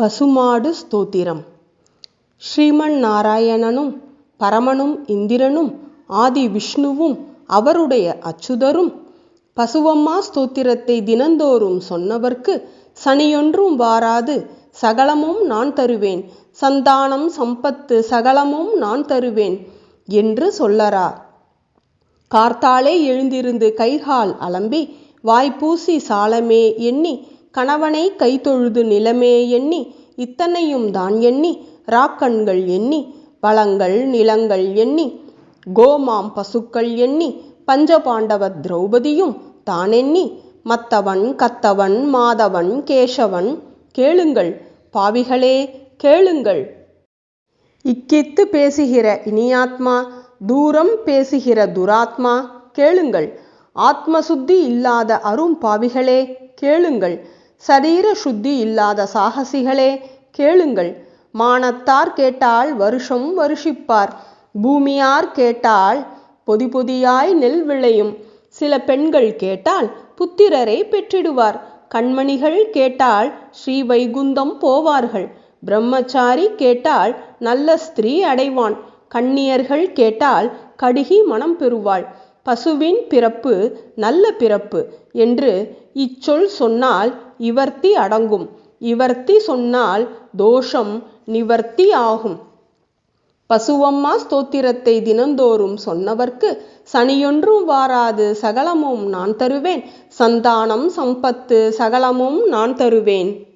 பசுமாடு ஸ்தோத்திரம். ஸ்ரீமன் நாராயணனும் பரமனும் இந்திரனும் ஆதி விஷ்ணுவும் அவருடைய அச்சுதரும் பசுவம்மா ஸ்தோத்திரத்தை தினந்தோறும் சொன்னவர்க்கு சனியொன்றும் வாராது சகலமும் நான் தருவேன். சந்தானம் சம்பத்து சகலமும் நான் தருவேன் என்று சொல்லரா கார்த்தாலே எழுந்திருந்து கைகால் அலம்பி வாய்ப்பூசி சாலமே எண்ணி கணவனை கைதொழுது நிலமே எண்ணி இத்தனையும் தான் எண்ணி ராக்கண்கள் எண்ணி வளங்கள் நிலங்கள் எண்ணி கோமாம் பசுக்கள் எண்ணி பஞ்சபாண்டவ திரௌபதியும் தானெண்ணி மத்தவன் கத்தவன் மாதவன் கேசவன் கேளுங்கள் பாவிகளே கேளுங்கள். இக்கித்து பேசுகிற இனியாத்மா தூரம் பேசுகிற துராத்மா கேளுங்கள். ஆத்ம சுத்தி இல்லாத அரும் பாவிகளே கேளுங்கள். சரீர சுத்தி இல்லாத சாகசிகளே கேளுங்கள். மானத்தார் கேட்டால் வருஷம் வருஷிப்பார். பூமியார் கேட்டால் பொதி பொதியாய் நெல் விளையும். சில பெண்கள் கேட்டால் புத்திரரை பெற்றிடுவார். கண்மணிகள் கேட்டால் ஸ்ரீ வைகுந்தம் போவார்கள். பிரம்மச்சாரி கேட்டால் நல்ல ஸ்திரீ அடைவான். கண்ணியர்கள் கேட்டால் கடுகி மனம் பெறுவாள். பசுவின் பிறப்பு நல்ல பிறப்பு என்று இச்சொல் சொன்னால் இவர்த்தி அடங்கும். இவர்த்தி சொன்னால் தோஷம் நிவர்த்தி ஆகும். பசுவம்மா ஸ்தோத்திரத்தை தினந்தோறும் சொன்னவர்க்கு சனியொன்றும் வாராது சகலமும் நான் தருவேன். சந்தானம் சம்பத்து சகலமும் நான் தருவேன்.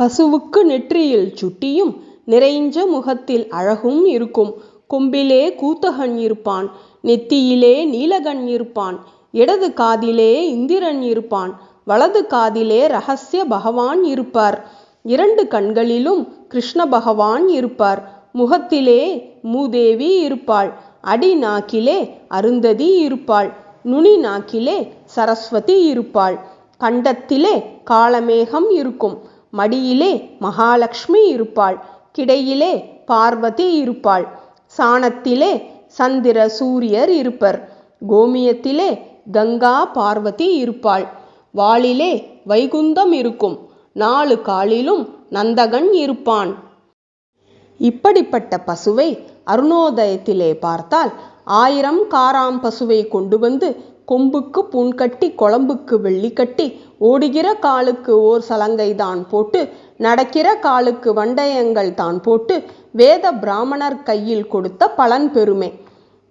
பசுவுக்கு நெற்றியில் சுட்டியும் நிறைஞ்ச முகத்தில் அழகும் இருக்கும். கொம்பிலே கூத்தகன் இருப்பான் நெத்தியிலே நீலகன் இருப்பான். இடது காதிலே இந்திரன் இருப்பான் வலது காதிலே ரகசிய பகவான் இருப்பார். இரண்டு கண்களிலும் கிருஷ்ண பகவான் இருப்பார். முகத்திலே மூதேவி இருப்பாள். அடி நாக்கிலே அருந்ததி இருப்பாள். நுனி நாக்கிலே சரஸ்வதி இருப்பாள். கண்டத்திலே காளமேகம் இருக்கும். மடியிலே மகாலட்சுமி இருப்பாள். கிடையிலே பார்வதி இருப்பாள். சாணத்திலே சந்திர சூரியர் இருப்பர். கோமியத்திலே கங்கா பார்வதி இருப்பாள். வாளிலே வைகுந்தம் இருக்கும். நாலு காலிலும் நந்தகன் இருப்பான். இப்படிப்பட்ட பசுவை அருணோதயத்திலே பார்த்தால் ஆயிரம் காராம் பசுவை கொண்டு வந்து கொம்புக்கு புண் கட்டி குழம்புக்கு வெள்ளி கட்டி ஓடுகிற காலுக்கு ஓர் சலங்கை தான் போட்டு நடக்கிற காலுக்கு வண்டயங்கள் தான் போட்டு வேத பிராமணர் கையில் கொடுத்த பலன் பெருமை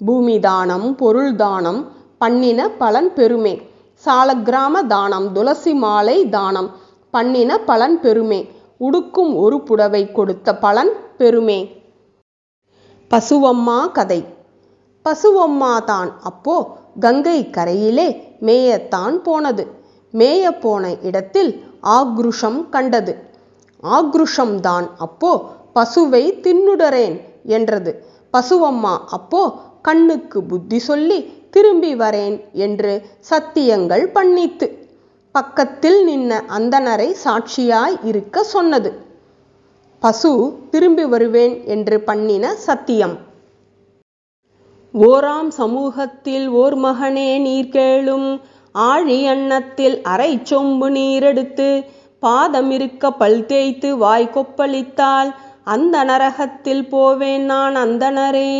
பூமி தானம் பொருள் தானம் பண்ணின பலன் பெருமை சாலக்கிராம தானம் துளசி மாலை தானம் பண்ணின பலன் பெருமை உடுக்கும் ஒரு புடவை கொடுத்த பலன் பெருமே பசுவம்மா கதை. பசுவம்மா தான் அப்போ கங்கை கரையிலே மேயத்தான் போனது. மேய போன இடத்தில் ஆக்ருஷம் கண்டது. ஆக்ருஷம் தான் அப்போ பசுவை தின்னுடரேன் என்றது. பசுவம்மா அப்போ கண்ணுக்கு புத்தி சொல்லி திரும்பி வரேன் என்று சத்தியங்கள் பண்ணித்து பக்கத்தில் நின்ன அந்தனரை சாட்சியாய் இருக்க சொன்னது. பசு திரும்பி வருவேன் என்று பண்ணின சத்தியம். ஓராம் சமூகத்தில் ஓர் மகனே நீர் கேளும். ஆழி அன்னத்தில் அரை சொம்பு நீரெடுத்து பாதம் இருக்க பல் தேய்த்து வாய் கொப்பளித்தால் அந்த நரகத்தில் போவேன் நான் அந்தனரே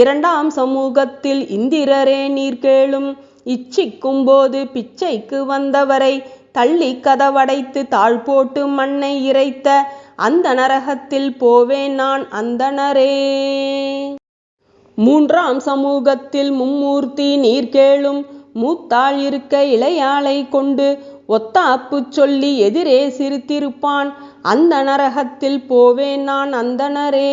இரண்டாம் சமூகத்தில் இந்திரரே நீர் கேளும். இச்சிக்கும் போது பிச்சைக்கு வந்தவரை தள்ளி கதவடைத்து தாழ் போட்டு மண்ணை இறைத்த அந்த நரகத்தில் போவேன் நான் அந்தனரே மூன்றாம் சமூகத்தில் மும்மூர்த்தி நீர் கேளும். மூத்தாள் இருக்க இளையாளை கொண்டு ஒத்தாப்பு சொல்லி எதிரே சிரித்திருப்பான். அந்த நரகத்தில் போவேன் நான் அந்தனரே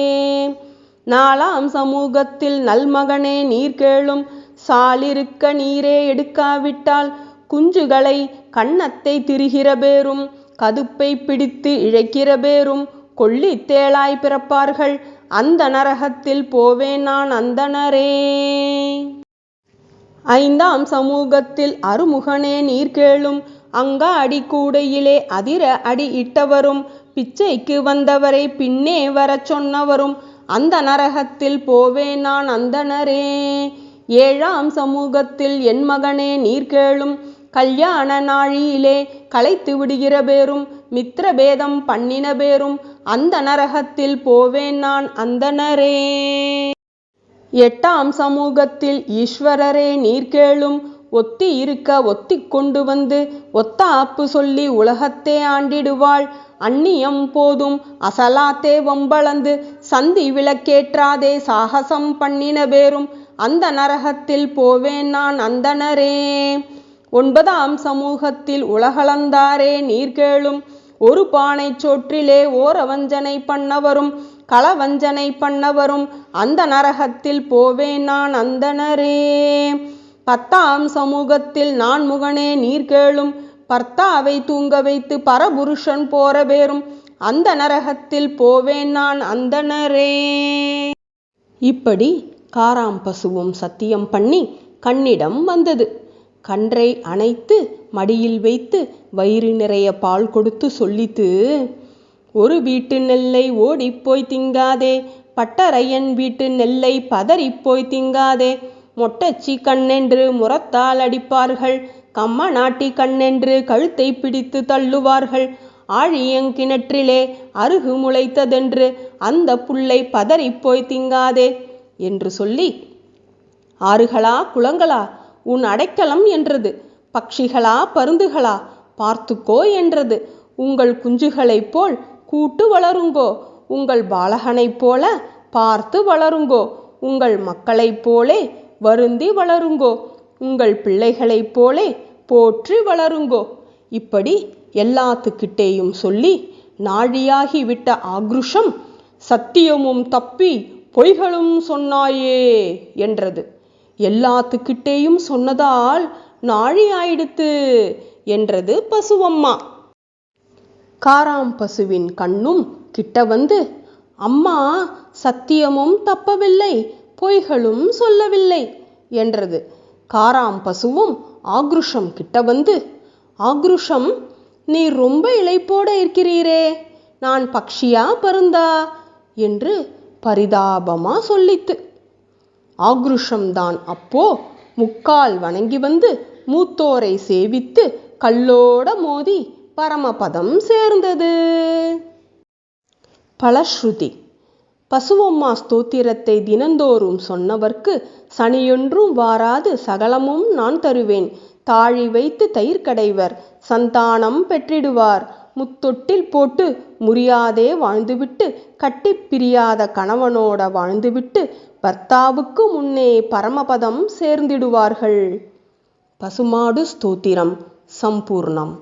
நாலாம் சமூகத்தில் நல்மகனே நீர் கேளும். சாலிருக்க நீரே எடுக்காவிட்டால் குஞ்சுகளை கன்னத்தை திரிகிற பேரும் கதுப்பை பிடித்து இழைக்கிற பேரும் கொள்ளித்தேளாய் பிறப்பார்கள். அந்த நரகத்தில் போவேன் நான் அந்தனரே ஐந்தாம் சமூகத்தில் அருமுகனே நீர் கேளும். அங்கா அடி கூடையிலே அதிர அடி இட்டவரும் பிச்சைக்கு வந்தவரை பின்னே வரச் சொன்னவரும் அந்த நரகத்தில் போவேன் நான் அந்தனரே ஏழாம் சமூகத்தில் என் மகனே நீர் கேளும். கல்யாண நாழியிலே களைத்து விடுகிற பேரும் மித்திரபேதம் பண்ணின பேரும் அந்த நரகத்தில் போவேன் நான் அந்தணரே. எட்டாம் சமூகத்தில் ஈஸ்வரரே நீர் கேளும். ஒத்தி இருக்க ஒத்தி கொண்டு வந்து ஒத்த ஆப்பு சொல்லி உலகத்தே ஆண்டிடுவாள். அந்நியம் போதும். அசலாத்தே வம்பளந்து சந்தி விளக்கேற்றாதே சாகசம் பண்ணின பேரும். அந்த நரகத்தில் போவேன் நான் அந்தனரே ஒன்பதாம் சமூகத்தில் உலகளந்தாரே நீர் கேளும் ஒரு பானை சோற்றிலே ஓரவஞ்சனை பண்ணவரும் களவஞ்சனை பண்ணவரும். அந்த நரகத்தில் போவேன் நான் அந்தனரே பத்தாம் சமூகத்தில் நான் முகனே நீர் கேளும் பர்த்தாவை தூங்க வைத்து பரபுருஷன் போற பேரும் அந்த நரகத்தில் போவேன் நான் அந்தனரே இப்படி காராம் பசுவும் சத்தியம் பண்ணி கண்ணிடம் வந்தது. கன்றை அணைத்து மடியில் வைத்து வயிறு நிறைய பால் கொடுத்து சொல்லித்து ஒரு வீட்டு நெல்லை ஓடிப்போய் திங்காதே பட்டரையன் வீட்டு நெல்லை பதறிப்போய் திங்காதே மொட்டச்சி கண்ணென்று முரத்தால் அடிப்பார்கள் கம்ம நாட்டி கண்ணென்று கழுத்தை பிடித்து தள்ளுவார்கள். ஆழியங்கிணற்றிலே அருகு முளைத்ததென்று அந்த புள்ளை பதறிப்போய் திங்காதே என்று சொல்லி ஆறுகளா குளங்களா உன் அடைக்கலம் என்றது. பக்ஷிகளா பருந்துகளா பார்த்துக்கோ என்றது. உங்கள் குஞ்சுகளைப் போல் கூட்டு வளருங்கோ. உங்கள் பாலகனைப் போல பார்த்து வளருங்கோ. உங்கள் மக்களைப் போலே வருந்தி வளருங்கோ. உங்கள் பிள்ளைகளைப் போலே போற்றி வளருங்கோ. இப்படி எல்லாத்துக்கிட்டேயும் சொல்லி நாழியாகி விட்ட ஆக்ருஷம் சத்தியமும் தப்பி பொய்களும் சொன்னாயே என்றது. எல்லாத்துக்கிட்டேயும் சொன்னதால் நாழி ஆயிடுத்து என்றது பசுவம்மா. காராம் பசுவின் கண்ணும் கிட்ட வந்து அம்மா சத்தியமும் தப்பவில்லை பொய்களும் சொல்லவில்லை என்றது. காராம் பசுவும் ஆக்ருஷம் கிட்ட வந்து ஆக்ருஷம் நீ ரொம்ப இழைப்போட இருக்கிறீரே நான் பக்ஷியா பருந்தா என்று பரிதாபமா சொல்லித்து ஆக்ருஷம்தான் அப்போ முக்கால் வணங்கி வந்து மூத்தோரை சேவித்து கல்லோட மோதி பரமபதம் சேர்ந்தது பலஸ்ருதி பசுவம்மா ஸ்தோத்திரத்தை தினந்தோறும் சொன்னவர்க்கு சனியொன்றும் வாராது சகலமும் நான் தருவேன். தாழி வைத்து தயிர் கடைவர் சந்தானம் பெற்றிடுவார். முத்தொட்டில் போட்டு முறியாதே வாழ்ந்துவிட்டு கட்டி பிரியாத கணவனோட வாழ்ந்துவிட்டு பர்த்தாவுக்கு முன்னே பரமபதம் சேர்ந்திடுவார்கள். பசுமாடு ஸ்தோத்திரம். சம்பூர்ணம்.